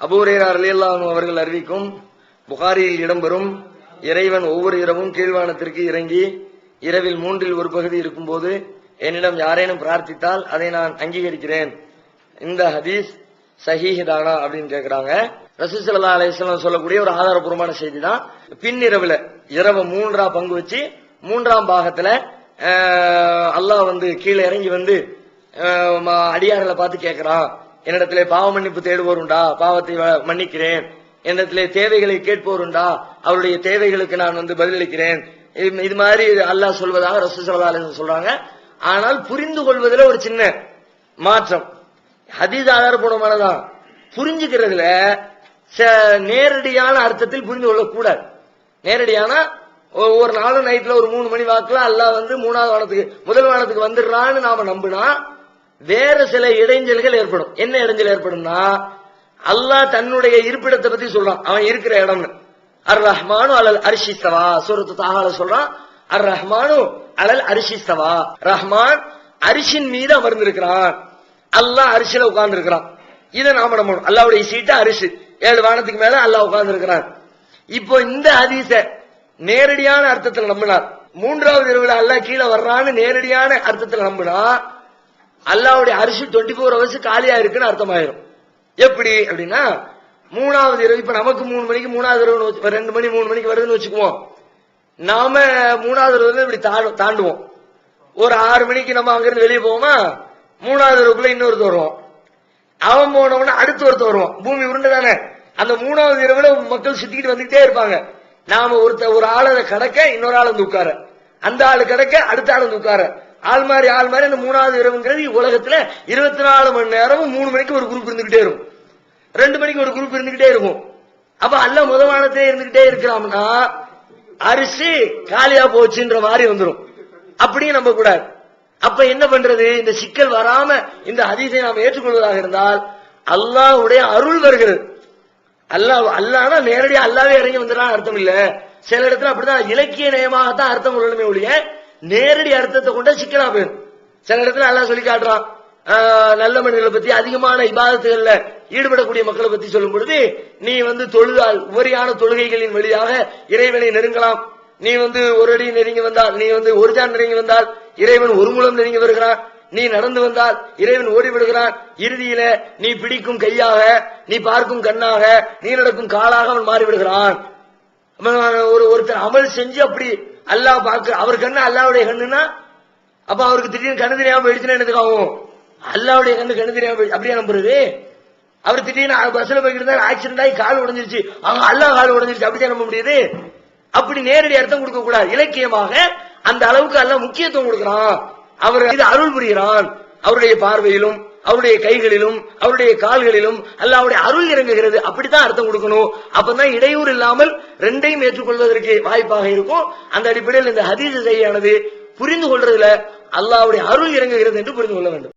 அபூரேரா அலியல்லாஹு அவர்கள் அறிவிக்கும் புகாரியில் இடம்பெறும் இறைவன் ஒவ்வொரு இரவும் கீழ்வானத்திற்கு இறங்கி இரவில் மூன்றில் ஒரு பகுதி இருக்கும்போது என்னிடம் யாரேனும் பிரார்த்தித்தால் அதை நான் அங்கீகரிக்கிறேன். இந்த ஹதீஸ் சஹீஹிதானா அப்படின்னு கேட்கிறாங்க ரசூசல்லா அலிஸ்லாம் சொல்லக்கூடிய ஒரு ஆதாரபூர்வமான செய்தி தான் பின் இரவுல இரவு மூன்றா பங்கு வச்சு மூன்றாம் பாகத்துல அல்லாஹ் வந்து கீழே இறங்கி வந்து ம- அடியார்களை பார்த்து கேட்கிறான் என்னிடத்திலே பாவ மன்னிப்பு தேடுவோருண்டா பாவத்தை வ- மன்னிக்கிறேன். என்னிடத்திலே தேவைகளை கேட்போருண்டா அவருடைய தேவைகளுக்கு நான் வந்து பதிலளிக்கிறேன். இது- மாதிரி அல்லாஹ் சொல்வதாக ரசூசல்லா அலிஸ்லாம் சொல்றாங்க. ஆனால் புரிந்து கொள்வதில் ஒரு சின்ன மாற்றம். ஹதீஸ் ஆதாரபூர்வமானதான் புரிஞ்சுக்கிறதுல ச- நேரடியான அர்த்தத்தில் புரிந்து கொள்ளக்கூடாது. நேரடியான ஒ- ஒரு நாளும் நைட்ல ஒரு மூணு மணி வாக்குல அல்லாஹ் வந்து மூணாவது வானத்துக்கு முதல் வானத்துக்கு வந்துடுறான்னு நாம நம்பினா வேற சில இடைஞ்சல்கள் ஏற்படும். என்ன இடைஞ்சல் ஏற்படும்னா அல்லாஹ் தன்னுடைய இருப்பிடத்தை பத்தி சொல்றான். அவன் இருக்கிற இடம்னு. அர் ரஹ்மானு அலல் அரிசிஸ்தவா சூரத்து தாகால சொல்றான் அர் ரஹ்மானு அலல் அரிசிஸ்தவா ரஹ்மான் அரிசின் மீது அமர்ந்திருக்கிறான். அல்லாஹ் அரிசில உட்கார்ந்து இருக்கிறான் இதை நாம நம்பணும் அல்லாவுடைய சீட்டு அரிசி. ஏழு வானத்துக்கு மேல அல்லாஹ் உட்கார்ந்து இருக்கிறான் இப்போ இந்த அதிச நேரடியான அர்த்தத்தில் நம்பினார். மூன்றாவது இரவுல அல்லாஹ் கீழே வர்றான்னு நேரடியான அர்த்தத்தில் நம்பினா அல்லாவுடைய அரிசி டுவெண்ட்டி ஃபோர் ஹவர்ஸ் காலியா இருக்குன்னு அர்த்தமாயிரும். எப்படி? அப்படின்னா மூணாவது இரவு இப்ப நமக்கு மூணு மணிக்கு மூணாவது இரவு ரெண்டு மணி மூணு மணிக்கு வருதுன்னு வச்சுக்குவோம். நாம மூணாவது இரவு இப்படி தாண்டுவோம். ஒரு ஆறு மணிக்கு நம்ம அங்கிருந்து வெளியே போவோமா? மூணாவது இரவுக்குள்ள இன்னொருத்தர் வருவோம் அவன் போனவன அடுத்து ஒருத்தர் வருவோம் பூமி உருண்டை தானே? அந்த மூணாவது இரவுல மக்கள் சுத்திக்கிட்டு வந்துகிட்டே இருப்பாங்க. நாம ஒருத்த ஒரு ஆளை கடக்க இன்னொரு ஆள் வந்து உட்கார. அந்த ஆள் கடக்க அடுத்த ஆள் வந்து உட்கார. ஆள் மாதிரி ஆள் மாதிரி அந்த மூணாவது இரவுங்கிறது உலகத்துல இருபத்தி நாலு மணி நேரமும் மூணு மணிக்கு ஒரு குரூப் இருந்துகிட்டே இருக்கும். ரெண்டு மணிக்கு ஒரு குரூப் இருந்துகிட்டே இருக்கும். அப்ப அல்ல முதமானத்தே இருந்துகிட்டே இருக்கிறோம்னா அரிசி காலியா போச்சுன்ற மாதிரி வந்துடும் அப்படியும் நம்ப கூடாது அப்ப என்ன பண்றது? இந்த சிக்கல் வராம இந்த அதிசயம் நாம் ஏற்றுக்கொள்வதாக இருந்தால் அல்லாஹ்வுடைய அருள் வருகிறது. அல்லாஹ் அல்லாஹ்னா நேரடியாக அல்லாவே இறங்கி வந்துடான்னு அர்த்தம் இல்ல. சில இடத்துல அப்படிதான் இலக்கிய நயமாகத்தான் அர்த்தம் கொள்ளணுமே ஒழிய நேரடி அர்த்தத்தை கொண்ட சிக்கலா போயிடும் சில இடத்துல நல்லா சொல்லி காட்டுறான். நல்ல மனிதர்களை பத்தி அதிகமான இபாதத்துகள்ல ஈடுபடக்கூடிய மக்களை பத்தி சொல்லும் பொழுது நீ வந்து தொழுதால் உபரியான தொழுகைகளின் வழியாக இறைவனை நெருங்கலாம். நீ வந்து ஒரு அடி நெருங்கி வந்தால் நீ வந்து ஒரு ஜான் நெருங்கி வந்தால் இறைவன் ஒரு மூலம் நெருங்கி வருகிறான். நீ நடந்து வந்தால் இறைவன் ஓடி விடுகிறான். இறுதியில நீ பிடிக்கும் கையாக நீ பார்க்கும் கண்ணாக நீ நடக்கும் காலாக அவன் மாறி விடுகிறான் ஒரு ஒருத்தர் அமல் செஞ்சு அப்படி அல்லாஹ் பார்க்க அவர் கண்ணு அல்லாவுடைய கண்ணுன்னா? அப்ப அவருக்கு திடீர்னு கண்ணு தெரியாம போயிடுச்சுன்னா என்னதுக்கு ஆகும்? அல்லாவுடைய கண்ணு கண்ணு தெரியாம போயிடுச்சு. அப்படியே நம்புறது? அவர் திடீர்னு பஸ்ல போய்கிட்டு இருந்தா ஆக்சிடென்ட் ஆகி கால் உடஞ்சிருச்சு. அவங்க அல்லாஹ் கால் உடஞ்சிருச்சு. அப்படிதான் நம்ப முடியுது? அப்படி நேரடி அர்த்தம் கொடுக்க கூடாது. இலக்கியமாக அந்த அளவுக்கு அல்ல முக்கியத்துவம் கொடுக்கிறான். அவர் இது அருள் புரிகிறான். அவருடைய பார்வையிலும் அவருடைய கைகளிலும் அவருடைய கால்களிலும் அல்லாவுடைய அருள் இறங்குகிறது. அப்படித்தான் அர்த்தம் கொடுக்கணும். அப்பதான் இடையூறு இல்லாமல் ரெண்டையும் ஏற்றுக்கொள்வதற்கு வாய்ப்பாக இருக்கும். அந்த அடிப்படையில் இந்த ஹதீஸ் செய்யானது புரிந்து கொள்றதுல அல்லாவுடைய அருள் இறங்குகிறது என்று புரிந்து கொள்ள வேண்டும்.